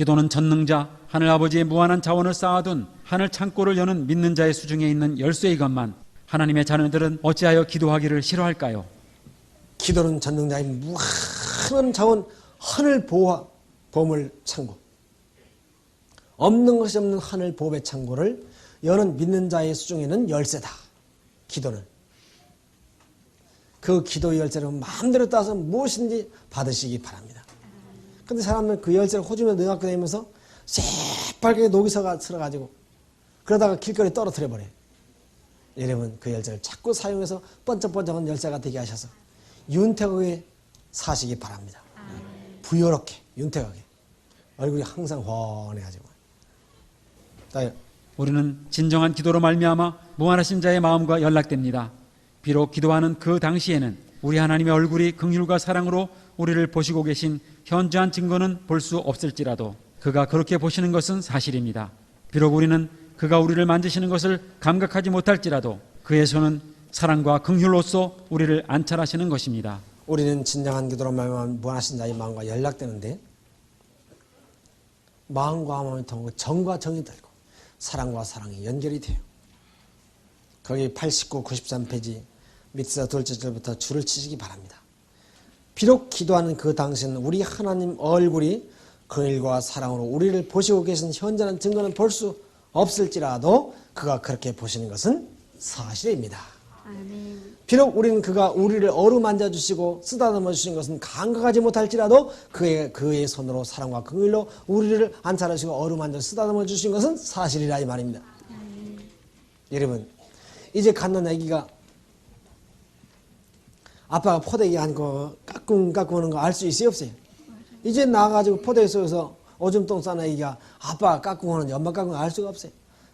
기도는 전능자 하늘 아버지의 무한한 자원을 쌓아둔 하늘 창고를 여는 믿는 자의 수중에 있는 열쇠이건만 하나님의 자녀들은 어찌하여 기도하기를 싫어할까요? 기도는 전능자의 무한한 자원 하늘 보화 보물 창고 없는 것이 없는 하늘 보배 창고를 여는 믿는 자의 수중에는 열쇠다. 기도는 그 기도 열쇠를 마음대로 따서 무엇인지 받으시기 바랍니다. 근데 사람은 그 열쇠를 호주머니에 넣어갖고 다니면서 새빨갛게 녹이 슬어가지고 그러다가 길거리에 떨어뜨려 버려요. 여러분 그 열쇠를 자꾸 사용해서 번쩍번쩍한 열쇠가 되게 하셔서 윤택하게 사시기 바랍니다. 부여롭게 윤택하게 얼굴이 항상 훤해가지고 자, 우리는 진정한 기도로 말미암아 무한하신 자의 마음과 연락됩니다. 비록 기도하는 그 당시에는 우리 하나님의 얼굴이 긍휼과 사랑으로 우리를 보시고 계신 현저한 증거는 볼 수 없을지라도 그가 그렇게 보시는 것은 사실입니다. 비록 우리는 그가 우리를 만지시는 것을 감각하지 못할지라도 그의 손은 사랑과 긍휼로서 우리를 안찰하시는 것입니다. 우리는 진정한 기도로 말미암아 무한하신 자의 마음과 연락되는데 마음과 마음이 통하고 정과 정이 들고 사랑과 사랑이 연결이 돼요. 거기 89, 93페이지 밑에서 둘째 절부터 줄을 치시기 바랍니다. 비록 기도하는 그 당시는 우리 하나님 얼굴이 그 일과 사랑으로 우리를 보시고 계신 현재는 증거는 볼 수 없을지라도 그가 그렇게 보시는 것은 사실입니다. 비록 우리는 그가 우리를 어루만져 주시고 쓰다듬어 주신 것은 감각하지 못할지라도 그의 그의 손으로 사랑과 긍휼로 우리를 안찰하시고 어루만져 쓰다듬어 주신 것은 사실이라 이 말입니다. 여러분 이제 갖는 아기가 아빠가 포대기 안고 까꿍 까꿍 하는 거 알 수 있어요 없어요? 이제 나와가지고 포대기 속에서 오줌 똥 싸는 아기가 아빠가 까꿍 하는지 엄마 까꿍 알 수가 없어요.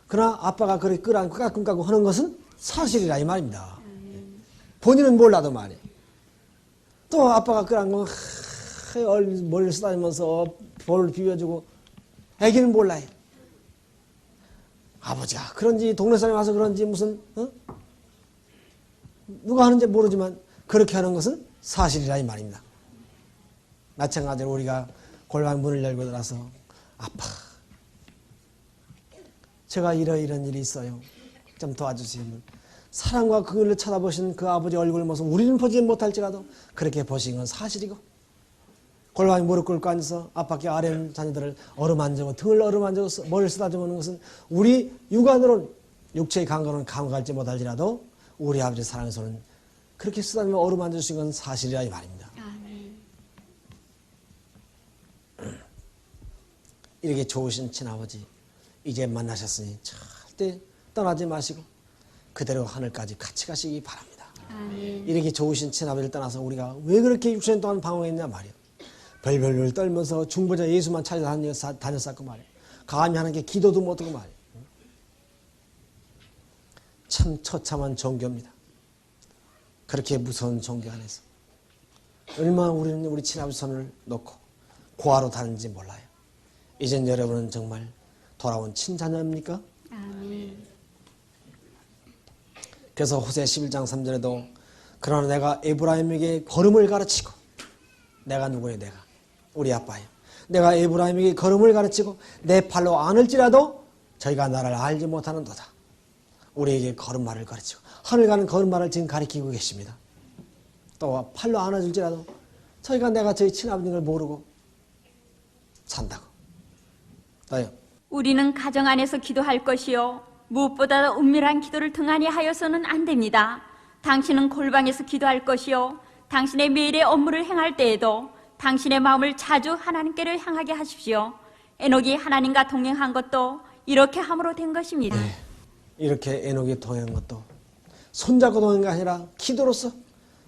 그러나 아빠가 그렇게 끌어안고 까꿍 까꿍 하는 것은 사실이라 이 말입니다. 본인은 몰라도 말이에요. 또 아빠가 끌어안고 머리를 쓰다니면서 볼을 비벼주고 애기는 몰라요. 아버지가 그런지 동네 사람이 와서 그런지 무슨 어? 누가 하는지 모르지만 그렇게 하는 것은 사실이라 이 말입니다. 마찬가지로 우리가 골방 문을 열고 들어서 아파. 제가 이러이런 일이 있어요. 좀 도와주세요. 사랑과 그을 쳐다보시는 그 아버지 얼굴 모습 우리는 보지 못할지라도 그렇게 보신 건 사실이고 골방에 무릎 꿇고 앉아서 앞밖에 아래 자녀들을 어루만지고 등을 어루만지고 머리를 쓰다듬는 것은 우리 육안으로 육체의 감각으로는 감각할지 못할지라도 우리 아버지 손은 그렇게 쓰다듬어 어루만져 주신 건 사실이라 이 말입니다. 이렇게 좋으신 친아버지 이제 만나셨으니 절대 떠나지 마시고 그대로 하늘까지 같이 가시기 바랍니다. 이렇게 좋으신 친아버지를 떠나서 우리가 왜 그렇게 6년 동안 방황했냐 말이요. 별별별 떨면서 중보자 예수만 찾아다녔, 다녔었고 말이에요. 감히 하는 게 기도도 못하고 말이에요. 참 처참한 종교입니다. 그렇게 무서운 종교 안에서 얼마나 우리는 우리 친아버지 손을 놓고 고아로 다는지 몰라요. 이젠 여러분은 정말 돌아온 친자녀입니까? 그래서 호세 11장 3절에도 그러나 내가 에브라임에게 걸음을 가르치고 내가 누구예요 내가 우리 아빠예요 내가 에브라임에게 걸음을 가르치고 내 팔로 안을지라도 저희가 나를 알지 못하는도다 우리에게 걸음마를 가르치고 하늘 가는 걸음마를 지금 가리키고 계십니다 또 팔로 안아줄지라도 저희가 내가 저희 친아버님을 모르고 산다고 또요 우리는 가정 안에서 기도할 것이요. 무엇보다 은밀한 기도를 등한히 하여서는 안 됩니다. 당신은 골방에서 기도할 것이요. 당신의 매일의 업무를 행할 때에도 당신의 마음을 자주 하나님께를 향하게 하십시오. 에녹이 하나님과 동행한 것도 이렇게 함으로 된 것입니다. 이렇게 에녹이 동행한 것도 손잡고 동행한 게 아니라 기도로서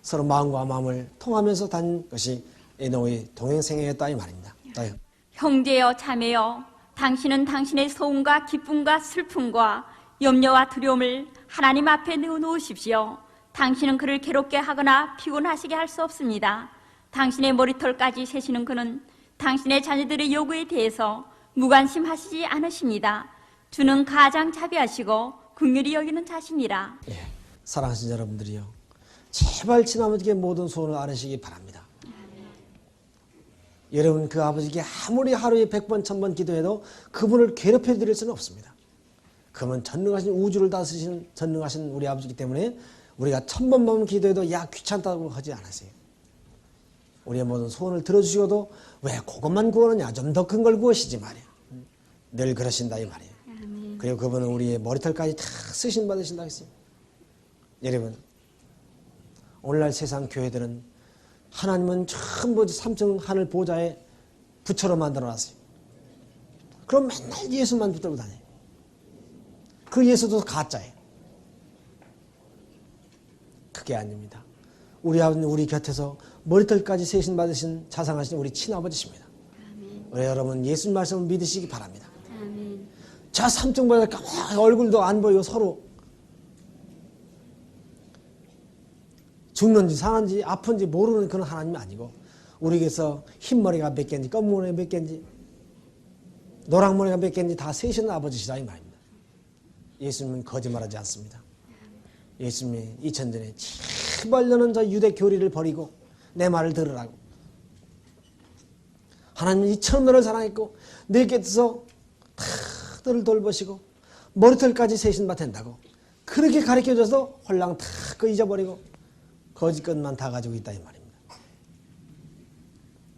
서로 마음과 마음을 통하면서 다닌 것이 에녹의 동행생애였다 이 말입니다. 또요. 형제여 자매여 당신은 당신의 소음과 기쁨과 슬픔과 염려와 두려움을 하나님 앞에 내어놓으십시오. 당신은 그를 괴롭게 하거나 피곤하시게 할 수 없습니다. 당신의 머리털까지 세시는 그는 당신의 자녀들의 요구에 대해서 무관심하시지 않으십니다. 주는 가장 자비하시고 긍휼히 여기는 자신이라. 예, 사랑하신 여러분들이요. 제발 친아버지께 모든 소원을 아뢰시기 바랍니다. 여러분 그 아버지께 아무리 하루에 백 번, 천번 기도해도 그분을 괴롭혀 드릴 수는 없습니다. 그분 전능하신 우주를 다스리신 전능하신 우리 아버지이기 때문에 우리가 천 번만 기도해도 야 귀찮다고 하지 않으세요. 우리의 모든 소원을 들어주시고도 왜 그것만 구하느냐 좀 더 큰 걸 구하시지 말이야. 늘 그러신다 이 말이에요. 그리고 그분은 우리의 머리털까지 다 쓰신 받으신다 했어요. 여러분 오늘날 세상 교회들은 하나님은 전부 3층 하늘 보좌에 부처로 만들어 놨어요. 그럼 맨날 예수만 붙들고 다녀요. 그 예수도 가짜예요. 그게 아닙니다. 우리 아버지 우리 곁에서 머리털까지 세신 받으신 자상하신 우리 친아버지십니다. 우리 여러분 예수님 말씀을 믿으시기 바랍니다. 저 삼층보다 까만 얼굴도 안 보이고 서로 죽는지 사는지 아픈지 모르는 그런 하나님이 아니고 우리에게서 흰머리가 몇 개인지 검은머리가 몇 개인지 노랑머리가 몇 개인지 다 세시는 아버지시다 이 말입니다. 예수님은 거짓말하지 않습니다. 예수님이 2000 전에 제발려는 저 유대 교리를 버리고 내 말을 들으라고 하나님은 이처럼 너를 사랑했고 다 너를 돌보시고 머리털까지 세신 바 된다고 그렇게 가르쳐줘서 홀랑 다그 잊어버리고 거짓 것만 다 가지고 있다 이 말입니다.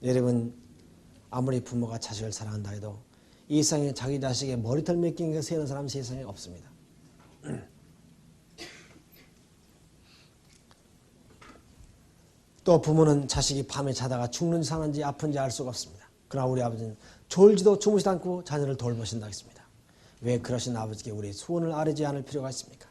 여러분 아무리 부모가 자식을 사랑한다 해도 이 세상에 자기 자식의 머리털 몇 개인가 세는 사람 세상에 없습니다. 또 부모는 자식이 밤에 자다가 죽는지 사는지 아픈지 알 수가 없습니다. 그러나 우리 아버지는 졸지도 주무시지 않고 자녀를 돌보신다 했습니다. 왜 그러신 아버지께 우리 소원을 아뢰지 않을 필요가 있습니까?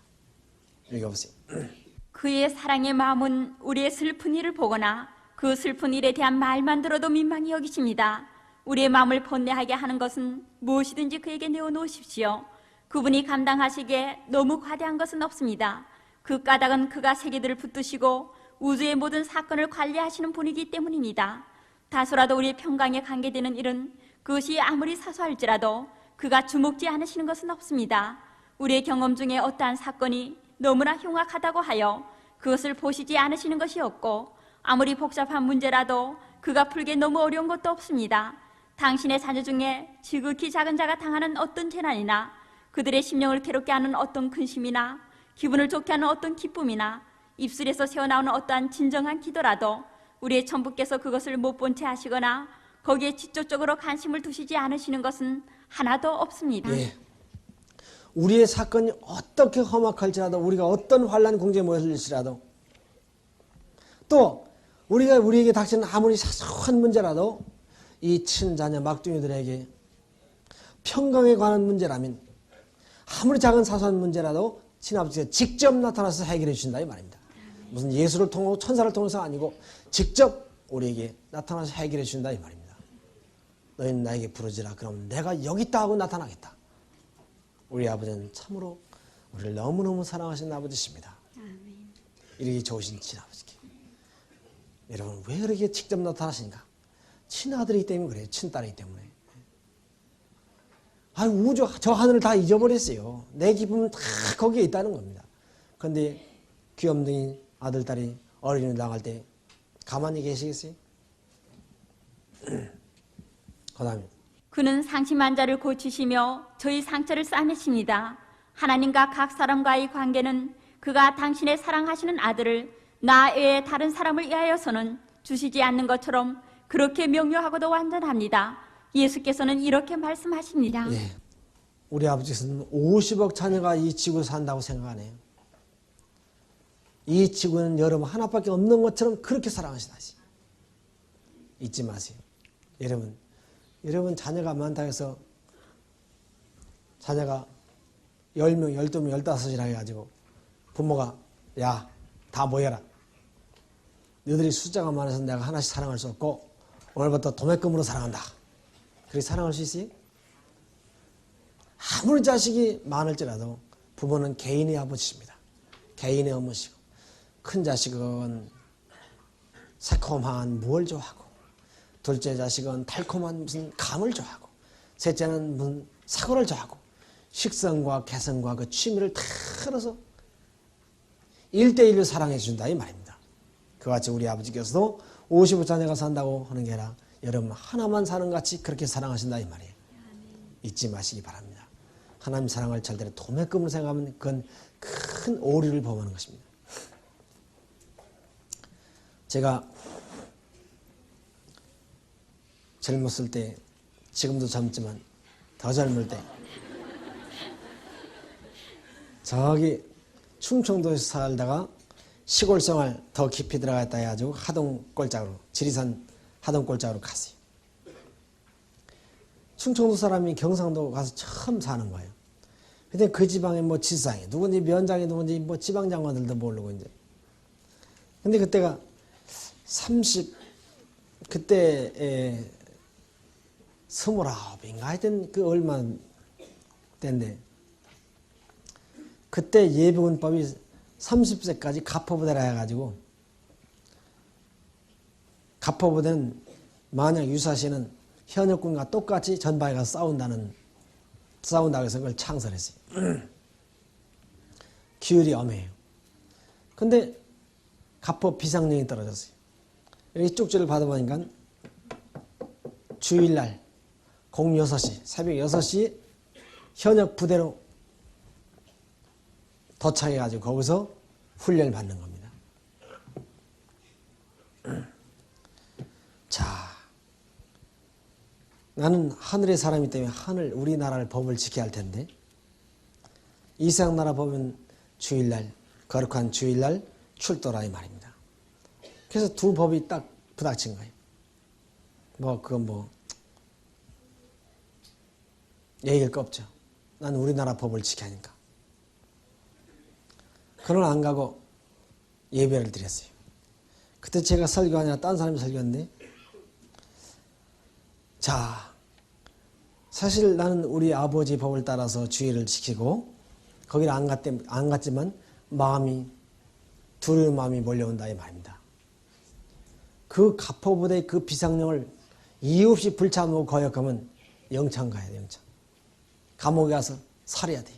읽어보세요. 그의 사랑의 마음은 우리의 슬픈 일을 보거나 그 슬픈 일에 대한 말만 들어도 민망히 여기십니다. 우리의 마음을 번뇌하게 하는 것은 무엇이든지 그에게 내어놓으십시오. 그분이 감당하시기에 너무 과대한 것은 없습니다. 그 까닭은 그가 세계들을 붙드시고 우주의 모든 사건을 관리하시는 분이기 때문입니다. 다소라도 우리의 평강에 관계되는 일은 그것이 아무리 사소할지라도 그가 주목지 않으시는 것은 없습니다. 우리의 경험 중에 어떠한 사건이 너무나 흉악하다고 하여 그것을 보시지 않으시는 것이 없고 아무리 복잡한 문제라도 그가 풀기 너무 어려운 것도 없습니다. 당신의 자녀 중에 지극히 작은 자가 당하는 어떤 재난이나 그들의 심령을 괴롭게 하는 어떤 근심이나 기분을 좋게 하는 어떤 기쁨이나 입술에서 새어나오는 어떠한 진정한 기도라도 우리의 천부께서 그것을 못 본 채 하시거나 거기에 직접적으로 관심을 두시지 않으시는 것은 하나도 없습니다. 예. 우리의 사건이 어떻게 험악할지라도 우리가 어떤 환란 공제에 모였을지라도 또 우리가 우리에게 닥치는 아무리 사소한 문제라도 이 친자녀 막둥이들에게 평강에 관한 문제라면 아무리 작은 사소한 문제라도 친아버지가 직접 나타나서 해결해 주신다 이 말입니다. 무슨 예수를 통하고 천사를 통해서 아니고 직접 우리에게 나타나서 해결해 주신다 이 말입니다. 너희는 나에게 부르지라 그럼 내가 여기 있다 하고 나타나겠다. 우리 아버지는 참으로 우리를 너무너무 사랑하시는 아버지십니다. 이렇게 좋으신 친아버지께. 여러분 왜 그렇게 직접 나타나시는가? 친아들이기 때문에 그래요. 친딸이기 때문에. 아 우주 저 하늘을 다 잊어버렸어요. 내 기쁨은 다 거기에 있다는 겁니다. 그런데 귀염둥이 아들 딸이 어린이를 나갈 때 가만히 계시겠어요? 그다음에 그는 상심한 자를 고치시며 저희 상처를 싸매십니다. 하나님과 각 사람과의 관계는 그가 당신의 사랑하시는 아들을 나 외에 다른 사람을 위하여서는 주시지 않는 것처럼 그렇게 명료하고도 완전합니다. 예수께서는 이렇게 말씀하십니다. 예. 우리 아버지께서는 50억 자녀가 이 지구에 산다고 생각하네요. 이 지구는 여러분 하나밖에 없는 것처럼 그렇게 사랑하시다시. 잊지 마세요. 여러분, 여러분 자녀가 많다 해서 자녀가 10명, 12명, 15이라 해가지고 부모가 야, 다 모여라. 너희들이 숫자가 많아서 내가 하나씩 사랑할 수 없고 오늘부터 도매금으로 사랑한다. 그렇게 사랑할 수 있어요? 아무리 자식이 많을지라도 부모는 개인의 아버지십니다. 개인의 어머시고 큰 자식은 새콤한 무얼 좋아하고 둘째 자식은 달콤한 무슨 감을 좋아하고 셋째는 무슨 사고를 좋아하고 식성과 개성과 그 취미를 다 알아서 일대일로 사랑해 준다 이 말입니다. 그같이 우리 아버지께서도 55자녀가 산다고 하는 게 아니라 여러분 하나만 사는 같이 그렇게 사랑하신다 이 말이에요. 잊지 마시기 바랍니다. 하나님 사랑을 절대로 도매금으로 생각하면 그건 큰 오류를 범하는 것입니다. 제가 젊었을 때 지금도 젊지만 더 젊을 때 저기 충청도에서 살다가 시골 생활 더 깊이 들어갔다 해가지고 하동골짜기로 지리산 하동골짜기로 갔어요. 충청도 사람이 경상도 가서 처음 사는 거예요. 근데 그 지방에 뭐 지상에 누군지 면장이 누군지 뭐 지방 장관들도 모르고 이제. 근데 그때가 30 그때에 스물아홉인가 하여튼 그 얼마 때인데 그때 예비군법이 30세까지 가포부대라 해가지고 가포부대는 만약 유사시는 현역군과 똑같이 전방에 가서 싸운다는 싸운다고 해서 그걸 창설했어요. 기율이 엄해요. 근데 가포 비상령이 떨어졌어요. 이렇게 쪽지를 받아보니까 주일날 06시, 새벽 6시 현역 부대로 도착해가지고 거기서 훈련을 받는 겁니다. 자, 나는 하늘의 사람이기 때문에 하늘, 우리나라를 법을 지켜야 할 텐데, 이세상 나라 보면 주일날, 거룩한 주일날 출도라 이 말입니다. 그래서 두 법이 딱 부닥친 거예요. 뭐, 그건 뭐, 얘기할 거 없죠. 난 우리나라 법을 지켜야 하니까. 그러나 안 가고 예배를 드렸어요. 그때 제가 아니라 딴 사람이 설교인데, 자, 사실 나는 우리 아버지 법을 따라서 주의를 지키고, 거기를 안, 갔, 안 갔지만, 마음이, 두려운 마음이 몰려온다, 이 말입니다. 그 가포부대의 그 비상령을 이유 없이 불참하고 거역하면 영창 가야 돼, 영창. 감옥에 가서 살해야 돼.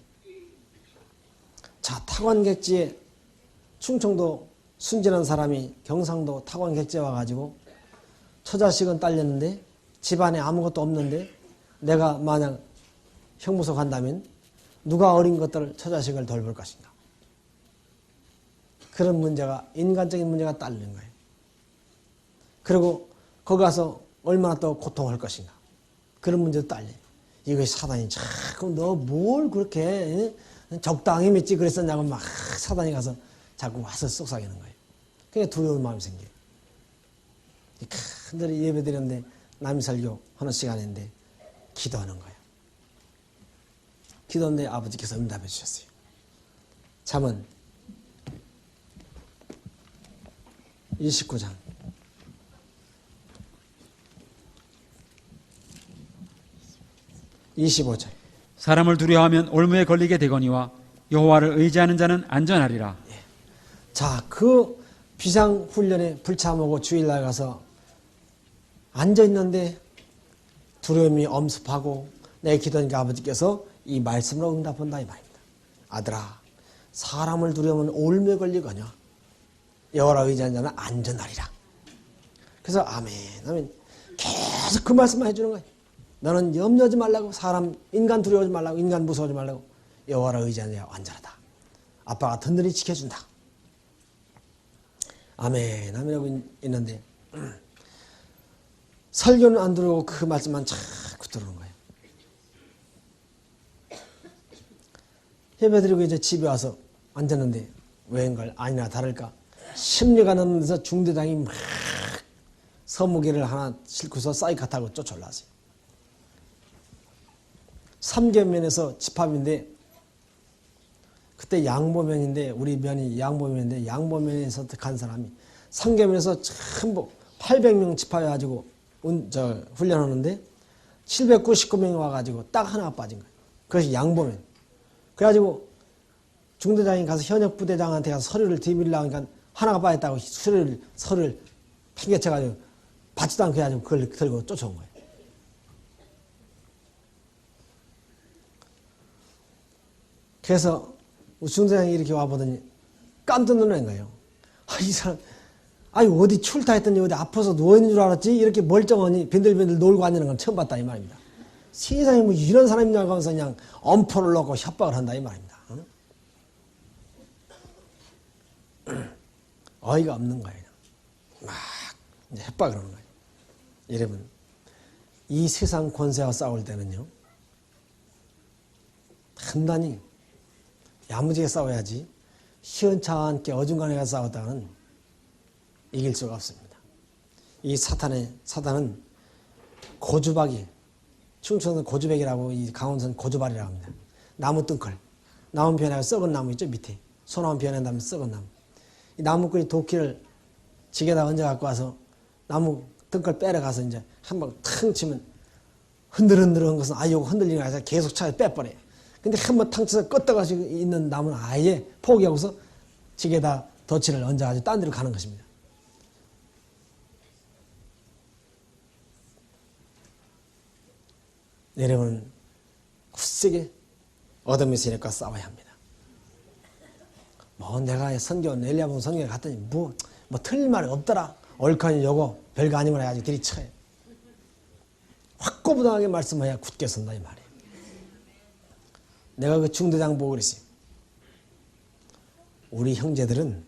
자, 타관객지에 충청도 순진한 사람이 경상도 타관객지에 와가지고 처자식은 딸렸는데 집안에 아무것도 없는데 내가 만약 형무소 간다면 누가 어린 것들을 처자식을 돌볼 것인가. 그런 문제가 인간적인 문제가 딸리는 거예요. 그리고 거기 가서 얼마나 또 고통할 것인가. 그런 문제도 딸려요. 이것이 사단이 자꾸 너 뭘 그렇게 적당히 믿지 그랬었냐고 막 사단이 가서 자꾸 와서 속삭이는 거예요. 그게 두려운 마음이 생겨요. 큰들이 예배 드렸는데 남이 설교 하는 시간인데 기도하는 거예요. 기도했는데 아버지께서 응답해 주셨어요. 잠은 29장 25절 사람을 두려워하면 올무에 걸리게 되거니와 여호와를 의지하는 자는 안전하리라. 자, 그 비상 훈련에 불참하고 주일날 가서 앉아 있는데 두려움이 엄습하고 내 기도니까 아버지께서 이 말씀으로 응답한다 이 말입니다. 아들아, 사람을 두려우면 올무에 걸리거냐 여호와를 의지하는 자는 안전하리라. 그래서 아멘, 아멘. 계속 그 말씀만 해주는 거예요. 너는 염려하지 말라고 사람 인간 두려워하지 말라고 인간 무서워하지 말라고 여호와를 의지하는 자가 안전하다. 아빠가 든든히 지켜준다. 아멘, 아멘 하고 있는데 설교는 안 들어오고 그 말씀만 자꾸 들어오는 거예요. 예배드리고 이제 집에 와서 앉았는데 왜인걸 아니나 다를까 심리가 넘면서 중대장이 막 서무개를 하나 싣고서 사이카 타고 쫓아올라왔어요. 삼계면에서 집합인데 그때 양보면인데 우리 면이 양보면인데 양보면에서 간 사람이 삼계면에서 전부 800명 집합해가지고 운, 저 훈련하는데 799명이 와가지고 딱 하나 빠진 거예요. 그것이 양보면. 그래가지고 중대장이 가서 현역 부대장한테 가서 서류를 디밀려고 하니까 하나가 빠졌다고 서류를, 서류를 팽개쳐가지고 받지도 않고 해가지고 그걸 들고 쫓아온 거예요. 그래서 중대장이 이렇게 와보더니 깜짝 놀란 거예요. 아, 이 사람, 아니 어디 출타했더니 어디 아파서 누워있는 줄 알았지 이렇게 멀쩡하니 빈들빈들 놀고 앉는 건 처음 봤다 이 말입니다. 세상에 뭐 이런 사람이냐고 하면서 그냥 엄포를 놓고 협박을 한다 이 말입니다. 응? 어이가 없는 거예요. 막 협박을 하는 거예요. 여러분 이 세상 권세와 싸울 때는요 단단히 야무지게 싸워야지 시원찮게 어중간하게 싸웠다가는 이길 수가 없습니다. 이 사탄의 사탄은 고주박이 충청도 고주백이라고 이 강원선 고주발이라고 합니다. 나무 뜬컬 나무 변에 썩은 나무 있죠 밑에 소나무 변에 다면 썩은 나무 이 나무꾼이 도끼를 지게다 얹어 갖고 와서 나무 뜬걸 빼러가서 이제 한 방 탕 치면 흔들흔들한 것은 아 이거 흔들리는 거 아니라 계속 차에 빼버려요. 근데 한번 탕 쳐서 껐다가지고 있는 나무는 아예 포기하고서 지게다 덫을 얹어가지고 딴 데로 가는 것입니다. 여러분은 굳세게 세력과 싸워야 합니다. 뭐 내가 선교 넬리아본 선교에 갔더니 뭐, 뭐 틀릴 말이 없더라. 옳거니 요거 별거 아니면 해가지고 들이쳐요. 확고부당하게 말씀해야 굳게 선다 이 말이에요. 내가 그 중대장 보고 그랬어요. 우리 형제들은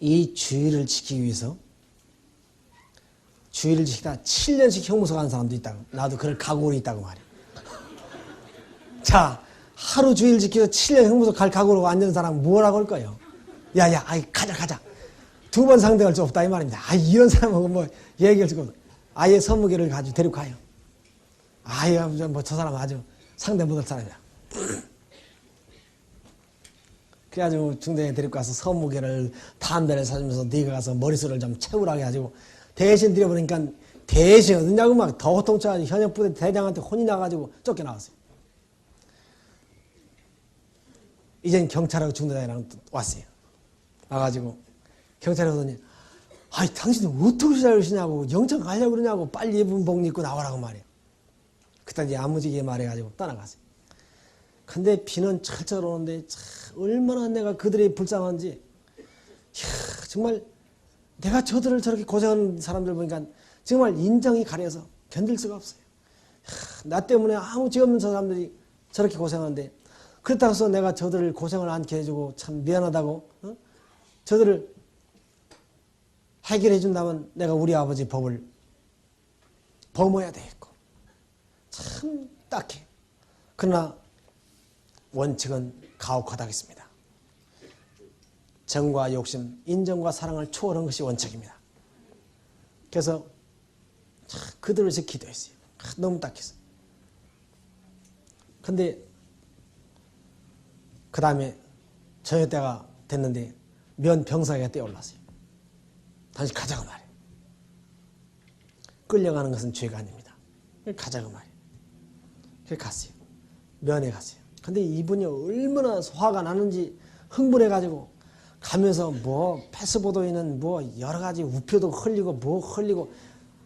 이 주의를 지키기 위해서 주의를 지키다 7년씩 형무소 간 사람도 있다고. 나도 그럴 각오로 있다고 말이야. 자, 하루 주의를 지켜서 7년 형무소 갈 각오로 앉은 사람 뭐라고 할 거예요? 야, 야, 아이, 가자, 가자. 두 번 상대할 수 없다, 이 말입니다. 아, 이런 사람하고 뭐 얘기할 수가 없어. 아예 선무계를 가지고 데리고 가요. 아예, 뭐, 저 사람 아주 상대 못할 사람이야. 그래가지고 중대에 데리고 가서 선무계를 담배를 사주면서 네가 가서 머리수를 좀 채우라고 해가지고 대신 드려보니까 대신 어느냐고 막 더 호통쳐가지고 현역 부대 대장한테 혼이 나가지고 쫓겨나왔어요. 이젠 경찰하고 중대장이랑 또 왔어요. 와가지고 경찰이 오더니 아이 당신이 어떻게 잘하시냐고 영창 가려고 그러냐고 빨리 입은 복 입고 나오라고 말이에요. 그때 이제 야무지게 말해가지고 떠나갔어요. 근데 비는 철철 오는데 참 얼마나 내가 그들이 불쌍한지 이야, 정말 내가 저들을 저렇게 고생하는 사람들 보니까 정말 인정이 가려서 견딜 수가 없어요. 이야, 나 때문에 아무 죄 없는 저 사람들이 저렇게 고생하는데 그렇다고 해서 내가 저들을 고생을 않게 해주고 참 미안하다고 어? 저들을 해결해 준다면 내가 우리 아버지 법을 범어야 되겠고 참 딱해. 그러나 원칙은 가혹하다겠습니다. 정과 욕심, 인정과 사랑을 초월한 것이 원칙입니다. 그래서 참 그들을 위해서 기도했어요. 아, 너무 딱해서. 근데 그 다음에 저녁 때가 됐는데 면 병사가 뛰어올랐어요. 다시 가자고 말이에요. 끌려가는 것은 죄가 아닙니다. 가자고 말이에요. 그래서 갔어요. 면회 갔어요. 근데 이분이 얼마나 화가 나는지 흥분해가지고 가면서 뭐 패스보도에는 뭐 여러 가지 우표도 흘리고 뭐 흘리고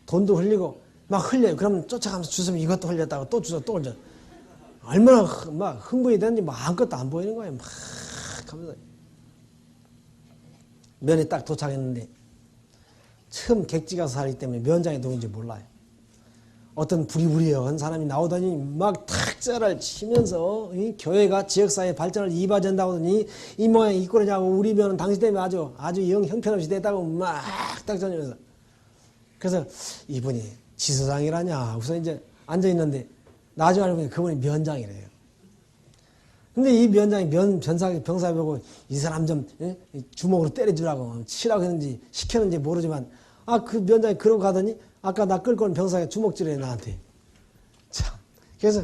돈도 흘리고 막 흘려요. 그러면 쫓아가면서 주스면 이것도 흘렸다고 또 주워 또 흘려. 얼마나 흥- 막 흥분이 됐는지 뭐 아무것도 안 보이는 거예요. 막 하면서 면에 딱 도착했는데 처음 객지가 살기 때문에 면장이 누군지 몰라요. 어떤 부리부리한 사람이 나오더니 막 탁자를 치면서 이 교회가 지역사회 발전을 이바전다고 하더니 이 모양 이 꼴이냐고 우리 면은 당신 때문에 아주 아주 영 형편없이 됐다고 막딱 전면서 그래서 이분이 지서장이라냐 우선 이제 앉아 있는데 나중에 알고 보니 그분이 면장이래요. 근데 이 면장이 면 변사 병사 보고 이 사람 좀 예? 주먹으로 때려주라고 치라고 했는지 시켰는지 모르지만 아 그 면장이 그러고 가더니 아까 나 끌고 온 병사가 주먹질해 나한테 참 그래서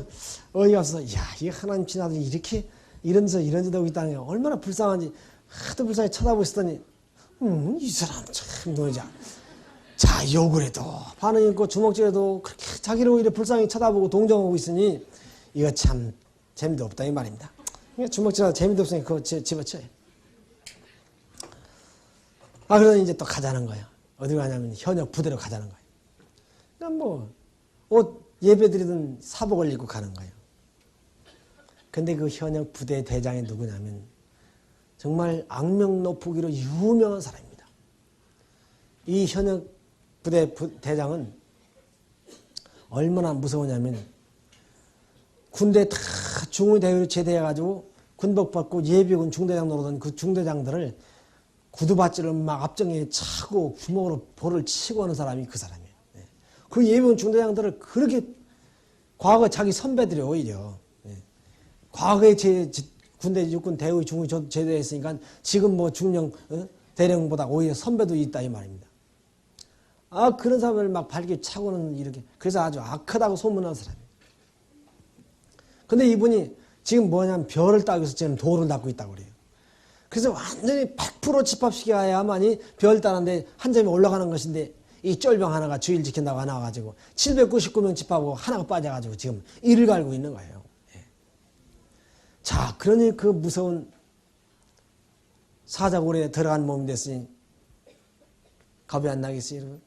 어이가 없어 야이 하나님 지나도 이렇게 이런 저 이런 짓 하고 있다는 게 얼마나 불쌍한지 하도 불쌍히 쳐다보고 있었더니 음 이 사람 참 너자 자 욕을 해도 반응 있고 주먹질해도 그렇게 자기를 오히려 불쌍히 쳐다보고 동정하고 있으니 이거 참 재미도 없다 이 말입니다. 주먹질하다 재미도 없으니까 그거 지- 집어쳐요. 아 그러더니 이제 또 가자는 거예요. 어디 가냐면 현역 부대로 가자는 거예요. 그러니까 뭐옷 예배 드리던 사복을 입고 가는 거예요. 근데 그 현역 부대 대장이 누구냐면 정말 악명 높으기로 유명한 사람입니다. 이 현역 부대 부- 대장은 얼마나 무서우냐면 군대 다 중위 대위로 제대해가지고 군복 받고 예비군 중대장 노릇한 그 중대장들을 구두받지를 막 앞정에 차고 주먹으로 볼을 치고 하는 사람이 그 사람이에요. 예. 그 예비군 중대장들을 그렇게 과거 자기 선배들이 오히려 예. 과거에 제, 제- 군대 육군 대위 중위 저- 제대했으니까 지금 뭐 중령 어? 대령보다 오히려 선배도 있다 이 말입니다. 아 그런 사람을 막 발기 차고는 이렇게 그래서 아주 악하다고 소문난 사람이에요. 근데 이분이 지금 뭐냐면 별을 따기 위해서 지금 돌을 닦고 있다고 그래요. 그래서 완전히 100% 집합시켜야만이 별 따는데 한 점이 올라가는 것인데 이 쫄병 하나가 주일 지킨다고 하나 와가지고 799명 집합하고 하나가 빠져가지고 지금 이를 갈고 있는 거예요. 예. 자, 그러니 그 무서운 사자고리에 들어간 몸이 됐으니 겁이 안 나겠어요, 여러분?